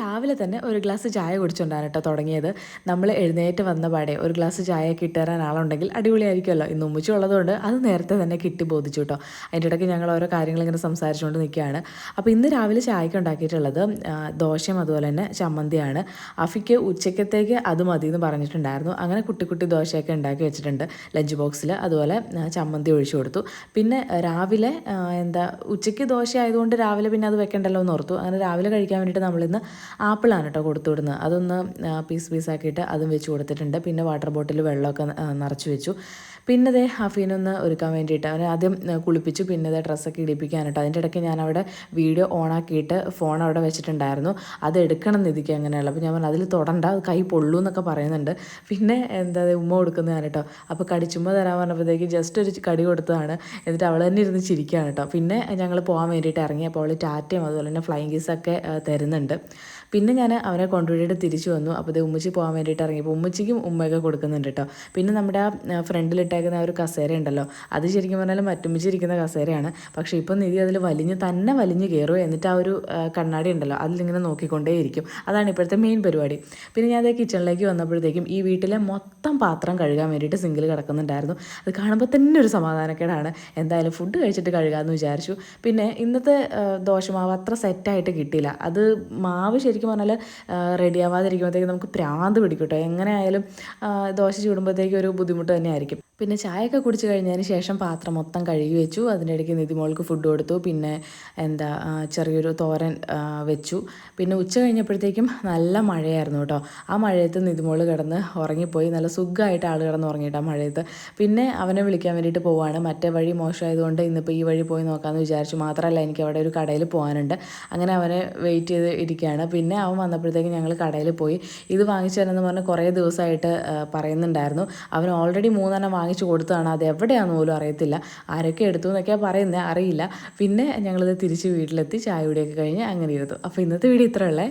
രാവിലെ തന്നെ ഒരു ഗ്ലാസ് ചായ കുടിച്ചുകൊണ്ടാണ് കേട്ടോ തുടങ്ങിയത്. നമ്മൾ എഴുന്നേറ്റ് വന്ന പാടെ ഒരു ഗ്ലാസ് ചായ കിട്ടേറാൻ ആളുണ്ടെങ്കിൽ അടിപൊളിയായിരിക്കുമല്ലോ. ഇന്ന് ഉമ്മിച്ചു ഉള്ളതുകൊണ്ട് അത് നേരത്തെ തന്നെ കിട്ടി ബോധിച്ചു കേട്ടോ. അതിന്റെ ഇടയ്ക്ക് ഞങ്ങൾ ഓരോ കാര്യങ്ങൾ ഇങ്ങനെ സംസാരിച്ചുകൊണ്ട് നിൽക്കുകയാണ്. അപ്പോൾ ഇന്ന് രാവിലെ ചായക്ക് ഉണ്ടാക്കിയിട്ടുള്ളത് ദോശയും അതുപോലെ തന്നെ ചമ്മന്തിയാണ്. അഫിക്ക് ഉച്ചക്കത്തേക്ക് അത് മതി എന്ന് പറഞ്ഞിട്ടുണ്ടായിരുന്നു. അങ്ങനെ കുട്ടി കുട്ടി ദോശയൊക്കെ ഉണ്ടാക്കി വെച്ചിട്ടുണ്ട്. ലഞ്ച് ബോക്സിൽ അതുപോലെ ചമ്മന്തി ഒഴിച്ചു കൊടുത്തു. പിന്നെ രാവിലെ എന്താ ഉച്ചയ്ക്ക് ദോശ ആയതുകൊണ്ട് രാവിലെ പിന്നെ അത് വെക്കണ്ടല്ലോ എന്ന് ഓർത്തു. അങ്ങനെ രാവിലെ കഴിക്കാൻ വേണ്ടിയിട്ട് നമ്മളിന്ന് ആപ്പിളാണ് കേട്ടോ കൊടുത്തു വിടുന്നത് അതൊന്ന് പീസ് പീസാക്കിയിട്ട് അതും വെച്ച് കൊടുത്തിട്ടുണ്ട്. പിന്നെ വാട്ടർ ബോട്ടിൽ വെള്ളമൊക്കെ നിറച്ച് വെച്ചു. പിന്നെ അതേ ഹഫീനൊന്ന് ഒരുക്കാൻ വേണ്ടിയിട്ട് അവനെ ആദ്യം കുളിപ്പിച്ചു. പിന്നെ അതേ ഡ്രസ്സൊക്കെ ഇടിപ്പിക്കാനിട്ട് അതിന്റെ ഇടയ്ക്ക് ഞാൻ അവിടെ വീഡിയോ ഓണാക്കിയിട്ട് ഫോൺ അവിടെ വെച്ചിട്ടുണ്ടായിരുന്നു. അത് എടുക്കണം നിധിക്ക് അങ്ങനെയുള്ള. അപ്പോൾ ഞാൻ പറഞ്ഞു അതിൽ തൊടണ്ട. കൈ പൊള്ളൂ എന്നൊക്കെ പറയുന്നുണ്ട്. പിന്നെ എന്താ ഉമ്മ കൊടുക്കുന്നതാണ് കേട്ടോ. അപ്പോൾ കടിച്ചുമ്പോൾ തരാൻ പറഞ്ഞപ്പോഴത്തേക്ക് ജസ്റ്റ് ഒരു കടി കൊടുത്തതാണ്. എന്നിട്ട് അവൾ തന്നെ ഇരുന്ന് ചിരിക്കുകയാണ് കേട്ടോ. പിന്നെ ഞങ്ങൾ പോകാൻ വേണ്ടിയിട്ട് ഇറങ്ങിയപ്പോൾ അവൾ ടാറ്റയും അതുപോലെ തന്നെ ഫ്ലൈങ് കീസൊക്കെ തരുന്നുണ്ട്. പിന്നെ ഞാൻ അവനെ കൊണ്ടുപോയിട്ട് തിരിച്ചു വന്നു. അപ്പോൾ ഇത് ഉമ്മച്ചി പോകാൻ വേണ്ടിയിട്ട് ഇറങ്ങിയപ്പോൾ ഉമ്മച്ചിക്കും ഉമ്മയൊക്കെ കൊടുക്കുന്നുണ്ട് കേട്ടോ. പിന്നെ നമ്മുടെ ആ ഫ്രണ്ടിലിട്ടേക്കുന്ന ആ ഒരു കസേര ഉണ്ടല്ലോ. അത് ശരിക്കും പറഞ്ഞാൽ മറ്റുമ്മച്ചിരിക്കുന്ന കസേരയാണ്. പക്ഷേ ഇപ്പം നിധി അതിൽ വലിഞ്ഞ് തന്നെ വലിഞ്ഞ് കയറും എന്നിട്ട് ആ ഒരു കണ്ണാടി ഉണ്ടല്ലോ. അതിലിങ്ങനെ നോക്കിക്കൊണ്ടേയിരിക്കും. അതാണ് ഇപ്പോഴത്തെ മെയിൻ പരിപാടി. പിന്നെ ഞാൻ അതേ കിച്ചണിലേക്ക് വന്നപ്പോഴത്തേക്കും ഈ വീട്ടിലെ മൊത്തം പാത്രം കഴുകാൻ വേണ്ടിയിട്ട് സിങ്കിൽ കിടക്കുന്നുണ്ടായിരുന്നു. അത് കാണുമ്പോൾ തന്നെ ഒരു സമാധാനക്കേടാണ്. എന്തായാലും ഫുഡ് കഴിച്ചിട്ട് കഴുകാമെന്ന് വിചാരിച്ചു. പിന്നെ ഇന്നത്തെ ദോശമാവ് അത്ര സെറ്റായിട്ട് കിട്ടിയില്ല. അത് മാവ് ശരിക്കും പറഞ്ഞാൽ റെഡി ആവാതിരിക്കുമ്പോഴത്തേക്ക് നമുക്ക് പ്രാന്ത് പിടിക്കും കേട്ടോ എങ്ങനെ ആയാലും ദോശ ചൂടുമ്പോഴത്തേക്കും ഒരു ബുദ്ധിമുട്ട് തന്നെ ആയിരിക്കും പിന്നെ ചായയൊക്കെ കുടിച്ച് കഴിഞ്ഞതിന് ശേഷം പാത്രം മൊത്തം കഴുകി വെച്ചു. അതിന്റെ ഇടയ്ക്ക് നിതിമോൾക്ക് ഫുഡ് കൊടുത്തു. പിന്നെ എന്താ ചെറിയൊരു തോരൻ വെച്ചു. പിന്നെ ഉച്ച കഴിഞ്ഞപ്പോഴത്തേക്കും നല്ല മഴയായിരുന്നു കേട്ടോ. ആ മഴയത്ത് നിതിമോൾ കിടന്ന് ഉറങ്ങിപ്പോയി. നല്ല സുഖമായിട്ട് ആൾ കിടന്ന് ഉറങ്ങിയിട്ട് ആ മഴയത്ത്. പിന്നെ അവനെ വിളിക്കാൻ വേണ്ടിയിട്ട് പോവാണ്. മറ്റേ വഴി മോശമായതുകൊണ്ട് ഇന്നിപ്പോൾ ഈ വഴി പോയി നോക്കാമെന്ന് വിചാരിച്ചു. മാത്രമല്ല എനിക്ക് അവിടെ ഒരു കടയിൽ പോകാനുണ്ട് അങ്ങനെ അവനെ വെയിറ്റ് ചെയ്ത് ഇരിക്കുകയാണ്. പിന്നെ അവൻ വന്നപ്പോഴത്തേക്കും ഞങ്ങൾ കടയിൽ പോയി. ഇത് വാങ്ങിച്ചു തരാമെന്ന് പറഞ്ഞ് കുറേ ദിവസമായിട്ട് പറയുന്നുണ്ടായിരുന്നു. അവൻ ഓൾറെഡി മൂന്നെണ്ണം വാങ്ങിച്ചു കൊടുത്തതാണ്. അത് എവിടെയാണെന്ന് പോലും അറിയത്തില്ല. ആരൊക്കെ എടുത്തു എന്നൊക്കെയാണ് പറയുന്നത് അറിയില്ല. പിന്നെ ഞങ്ങളിത് തിരിച്ച് വീട്ടിലെത്തി ചായ കുടിയൊക്കെ കഴിഞ്ഞ് അങ്ങനെ ഇരുന്നു. അപ്പോൾ ഇന്നത്തെ വീഡിയോ ഇത്രയുള്ളേ